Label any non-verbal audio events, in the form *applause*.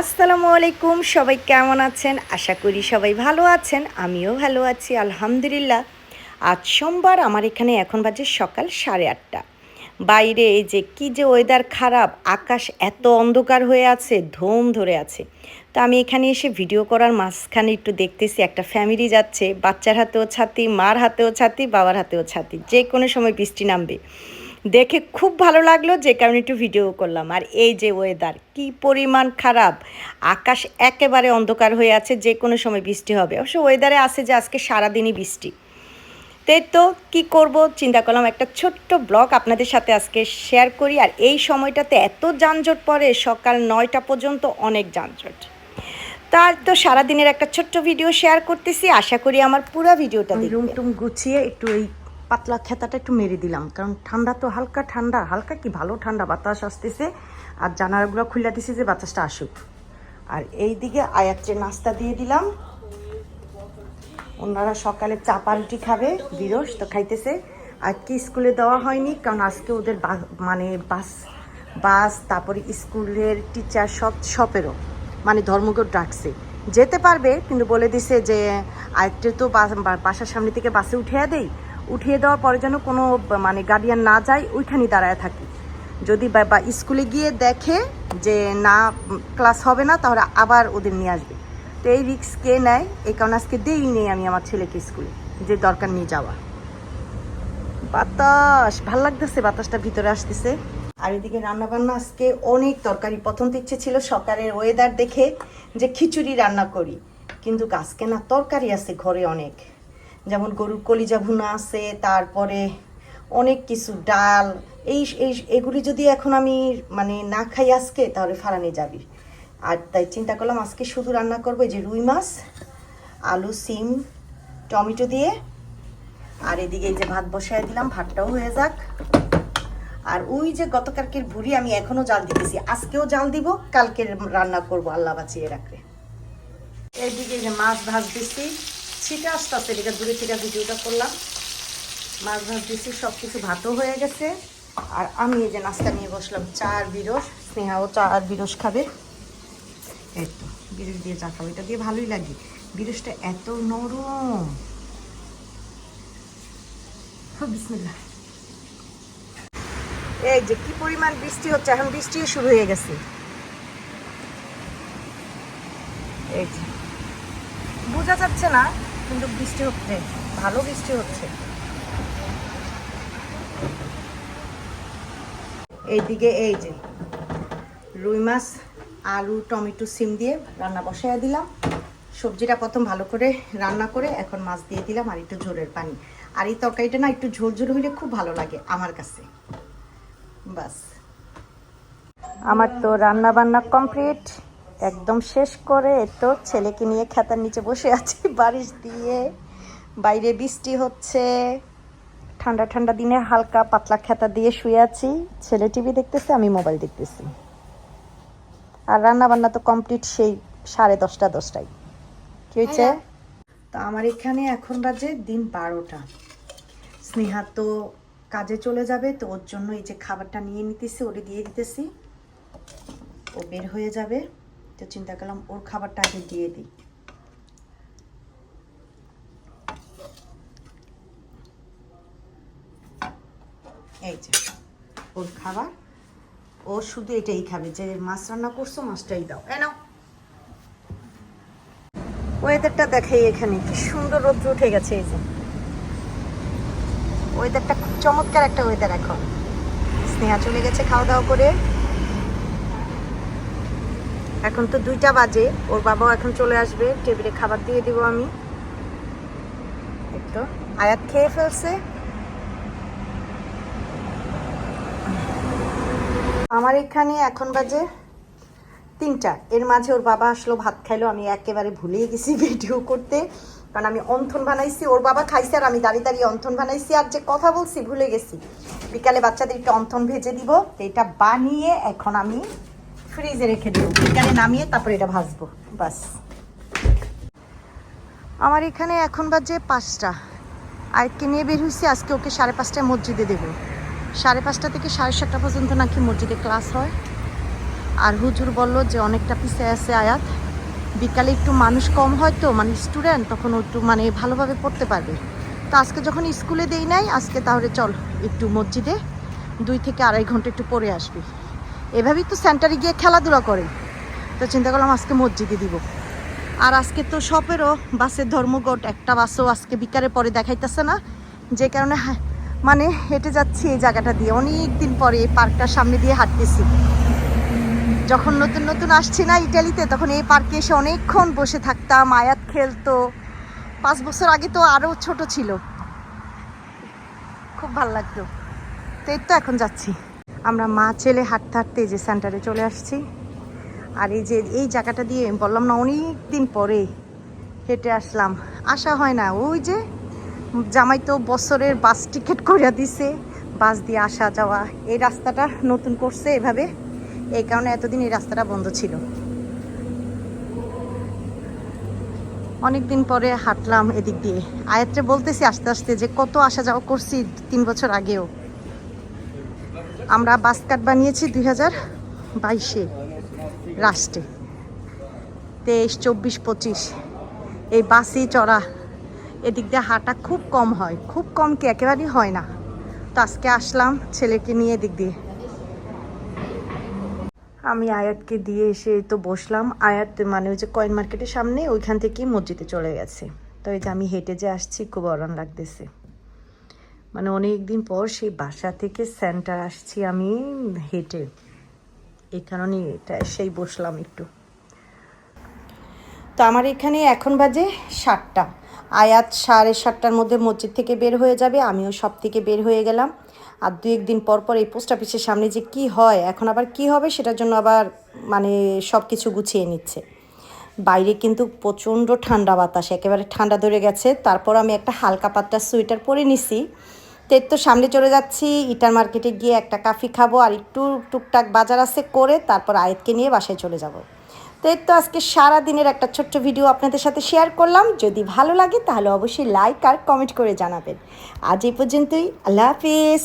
আসসালামু আলাইকুম, সবাই কেমন আছেন? আশা করি সবাই ভালো আছেন, আমিও ভালো আছি, আলহামদুলিল্লাহ। আজ সোমবার, আমার এখানে এখন বাজে সকাল সাড়ে আটটা। বাইরে এই যে কি যে ওয়েদার খারাপ, আকাশ এত অন্ধকার হয়ে আছে, ধুম ধরে আছে। তো আমি এখানে এসে ভিডিও করার মাঝখানে একটু দেখতেছি, একটা ফ্যামিলি যাচ্ছে, বাচ্চার হাতেও ছাতি, মার হাতেও ছাতি, বাবার হাতেও ছাতি যে কোনো সময় বৃষ্টি নামবে। দেখে খুব ভালো লাগল যে কারণে একটু ভিডিও করলাম। আর এই যে ওয়েদার কি পরিমাণ খারাপ। আকাশ একেবারে অন্ধকার হয়ে আছে যে কোনো সময় বৃষ্টি হবে। অবশ্য ওয়েদারে আছে যে আজকে সারাদিনই বৃষ্টি। তাই তো কি করব? চিন্তা করলাম একটা ছোট্ট ব্লগ আপনাদের সাথে আজকে শেয়ার করি। আর এই সময়টাতে এত যানজট পড়ে সকাল নয়টা পর্যন্ত অনেক যানজট। তার তো সারাদিনের একটা ছোট্ট ভিডিও শেয়ার করতেছি। আশা করি আমার পুরো ভিডিওটা রুম টুম গুছিয়ে একটু এই পাতলা খেতাটা একটু মেরে দিলাম, কারণ ঠান্ডা তো হালকা ঠান্ডা, হালকা কি ভালো ঠান্ডা বাতাস আসতেছে। আর জানালাগুলো খুলে দিছে যে বাতাসটা আসুক। আর এই দিকে আয়াত্রে নাস্তা দিয়ে দিলাম। ওনারা সকালে চাপা রুটি খাবে, বিরস তো খাইতেছে। আজকে স্কুলে দেওয়া হয়নি, কারণ আজকে ওদের মানে বাস বাস, তারপরে স্কুলের টিচার সব সপেরও মানে ধর্মঘট ডাকছে। যেতে পারবে, কিন্তু বলে দিছে যে আরেকটু তো বাসার সামনে থেকে বাসে উঠিয়ে দেই। উঠিয়ে দেওয়ার পরে যেন কোনো মানে গার্ডিয়ান না যায়, ওইখানেই দাঁড়ায় থাকি। যদি বা স্কুলে গিয়ে দেখে যে না ক্লাস হবে না, তাহলে আবার ওদের নিয়ে আসবে। তো এই রিক্স কে নেয়, এই কারণে আজকে দেই নেই আমি আমার ছেলেকে স্কুলে যে দরকার নিয়ে যাওয়া। বাতাস, ভালো লাগতেছে, বাতাসটা ভিতরে আসতেছে। আর এদিকে রান্না বান্না আজকে অনেক তরকারি। প্রথম তো ইচ্ছে ছিল সকালের ওয়েদার দেখে যে খিচুড়ি রান্না করি, কিন্তু আজকে না তরকারি আছে ঘরে অনেক। যেমন গরুর কলিজা ভুনা আছে, তারপরে অনেক কিছু, ডাল, এই এই এগুলি যদি এখন আমি মানে না খাই আজকে, তাহলে ফারানি যাবি। আর তাই চিন্তা করলাম আজকে শুধু রান্না করব এই যে রুই মাছ, আলু, সিম, টমেটো দিয়ে। আর এদিকে যে ভাত বসায় দিলাম, ভাতটাও হয়ে যাক। আর ওই যে গতকালকের ভুড়ি আমি এখনও জাল দিতেছি, আজকেও জাল দিব কালকে রান্না করব, আল্লাহ বাঁচিয়ে রাখবে। এইদিকে যে মাছ ভাজতেছি। ছিটা আসতে আসতে এদিকে দূরে থেকে ভিডিওটা করলাম। মাছ ভাত ভাজতেছি সব কিছু ভাতও হয়ে গেছে। আর আমি এই যে নাস্তা নিয়ে বসলাম চা আর বিরস স্নেহাও চা আর বিরস খাবে। এই তো বিরস দিয়ে চা খাবে এটা দিয়ে ভালোই লাগে। বিরসটা এত নরম। হ্যাঁ, এই যে কি পরিমাণ বৃষ্টি হচ্ছে এখন বৃষ্টিও শুরু হয়ে গেছে। এই যে। বোঝা যাচ্ছে না কিন্তু বৃষ্টি হচ্ছে, ভালো বৃষ্টি হচ্ছে। এইদিকে এই যে রুই মাছ, আলু, টমেটো, সিম দিয়ে রান্না বসাইয়া দিলাম। সবজিটা প্রথম ভালো করে রান্না করে এখন মাছ দিয়ে দিলাম আর একটু ঝোলের পানি। আর এই তরকারিটা না একটু ঝোল ঝোল হইলে খুব ভালো লাগে আমার কাছে। বাস। আমার তো রান্না বান্না কমপ্লিট। একদম শেষ করে তো ছেলেকে নিয়ে খাতার নিচে বসে আছি, *laughs* বারিশ দিয়ে। বাইরে বৃষ্টি হচ্ছে। ঠান্ডা ঠান্ডা দিনে হালকা পাতলা খেতা দিয়ে শুয়ে আছি। ছেলে টিভি দেখতেছে, আমি মোবাইল দেখতেছি। আর রান্না বান্না তো কমপ্লিট সেই সাড়ে দশটা, দশটায়। কি হয়েছে? তো আমার এখানে এখন বাজে দিন বারোটা। স্নেহা তো কাজে চলে যাবে, তো ওর জন্য এই যে খাবারটা নিয়ে নিতেছি ওরে দিয়ে দিতেছি। ও বের হয়ে যাবে। তো চিন্তা করলাম ওর খাবারটা আগে দিয়ে দিই। এই যে, ওর খাবার। ও শুধু এটাই খাবে, যে মাছ রান্না করছ মাছটাই দাও। এ ওয়েদারটা দেখাই এখানে, কি সুন্দর রোদ্র উঠে গেছে এই যে। ওয়েদারটা খুব চমৎকার একটা ওয়েদার এখন। স্নেহা চলে গেছে খাওয়া দাওয়া করে। এখন তো দুইটা বাজে, ওর বাবাও এখন চলে আসবে, টেবিলে খাবার দিয়ে দিব আমি। তো আয়াত খেয়ে ফেলছে। আমার এখানে এখন বাজে তিনটা। এর মাঝে ওর বাবা আসলো, ভাত খাইলো, আমি একেবারে ভুলেই গেছি ভিডিও করতে। কারণ আমি অন্থন বানাইছি, ওর বাবা খাইছে আর আমি দাঁড়িয়ে দাঁড়িয়ে অন্থন বানাইছি। আর যে কথা বলছি, ভুলে গেছি। বিকালে বাচ্চাদের একটু অন্থন ভেজে দিব এটা বানিয়ে এখন আমি ফ্রিজে রেখে দেবো বিকালে নামিয়ে তারপরে এটা ভাজবো। বাস। আমার এখানে এখন বাজে পাঁচটা। আরেককে নিয়ে বের হয়েছি আজকে ওকে সাড়ে পাঁচটায় মসজিদে দেবো। সাড়ে পাঁচটা থেকে সাড়ে সাতটা পর্যন্ত নাকি মসজিদে ক্লাস হয়। আর হুজুর বলল যে অনেকটা পিছিয়ে আছে আয়াত। বিকালে একটু মানুষ কম হয় তো মানে স্টুডেন্ট তখন একটু মানে ভালোভাবে পড়তে পারবে। তো আজকে যখন স্কুলে দেই নাই, আজকে তাহলে চল একটু মসজিদে দুই থেকে আড়াই ঘণ্টা একটু পরে আসবি। এভাবেই তো সেন্টারে গিয়ে খেলাধুলা করে। তো চিন্তা করলাম আজকে মসজিদে দিব। আর আজকে তো সবেরও বাসের ধর্মঘট, একটা বাসও আজকে বিকালের পরে দেখাইতেছে না। যে কারণে হা- মানে হেঁটে যাচ্ছি এই জায়গাটা দিয়ে। অনেক দিন পরে এই পার্কটার সামনে দিয়ে হাঁটতেছি। যখন নতুন নতুন আসছি না ইটালিতে, তখন এই পার্কে এসে অনেকক্ষণ বসে থাকতাম, আয়াত খেলতো। পাঁচ বছর আগে তো আরও ছোট ছিল। খুব ভালো লাগতো। তো এই তো এখন যাচ্ছি। আমরা মা ছেলে হাঁটতে হাঁটতে যে সেন্টারে চলে আসছি। আর এই যে, এই জায়গাটা দিয়ে বললাম না অনেক দিন পরে হেঁটে আসলাম। আসা হয় না, ওই যে জামাই তো বছরের বাস টিকিট করে দিছে, বাস দিয়ে আসা যাওয়া। এই রাস্তাটা নতুন করছে এভাবে, এই কারণে এতদিন এই রাস্তাটা বন্ধ ছিল। অনেক দিন পরে হাঁটলাম এদিক দিয়ে। আয়াত্রে বলতেছি আস্তে আস্তে যে কত আসা যাওয়া করছি তিন বছর আগেও। আমরা বাস কার্ড বানিয়েছি দুই হাজার বাইশে লাস্টে তেইশ, চব্বিশ, পঁচিশ। এই বাসে চড়া। এদিক দিয়ে হাঁটা খুব কম হয়, খুব কম কি একেবারেই হয় না। তো আজকে আসলাম ছেলেকে নিয়ে এদিক দিয়ে। আমি আয়াতকে দিয়ে এসে তো বসলাম। আয়াত মানে ওই যে কয়েন মার্কেটের সামনে, ওইখান থেকে মসজিদে চলে গেছে। তো এই যে আমি হেঁটে যে আসছি, খুব আরাম লাগতেছে। মানে অনেক দিন পর সেই বাসা থেকে সেন্টার আসছি আমি হেঁটে। এই কারণে এটা সেই বসলাম একটু। তো আমার এখানে এখন বাজে সাতটা। আয়াত সাড়ে সাতটার মধ্যে মসজিদ থেকে বের হয়ে যাবে, আমিও সব থেকে বের হয়ে গেলাম। আর দু একদিন পর পর এই পোস্ট অফিসের সামনে যে কি হয়, এখন আবার কি হবে সেটার জন্য আবার মানে সব কিছু গুছিয়ে নিচ্ছে। বাইরে কিন্তু প্রচণ্ড ঠান্ডা বাতাস, একেবারে ঠান্ডা ধরে গেছে। তারপর আমি একটা হালকা পাতলা সোয়েটার পরে নিছি। তো তো সামনে চলে যাচ্ছি, ইটার মার্কেটে গিয়ে একটা কাফি খাব আর একটু টুকটাক বাজার আছে করে তারপর আয়েতকে নিয়ে বাসায় চলে যাব। তো এর তো আজকে সারা দিনের একটা ছোট্ট ভিডিও আপনাদের সাথে শেয়ার করলাম। যদি ভালো লাগে তাহলে অবশ্যই লাইক আর কমেন্ট করে জানাবেন। আজ এই পর্যন্তই, আল্লাহ হাফিজ।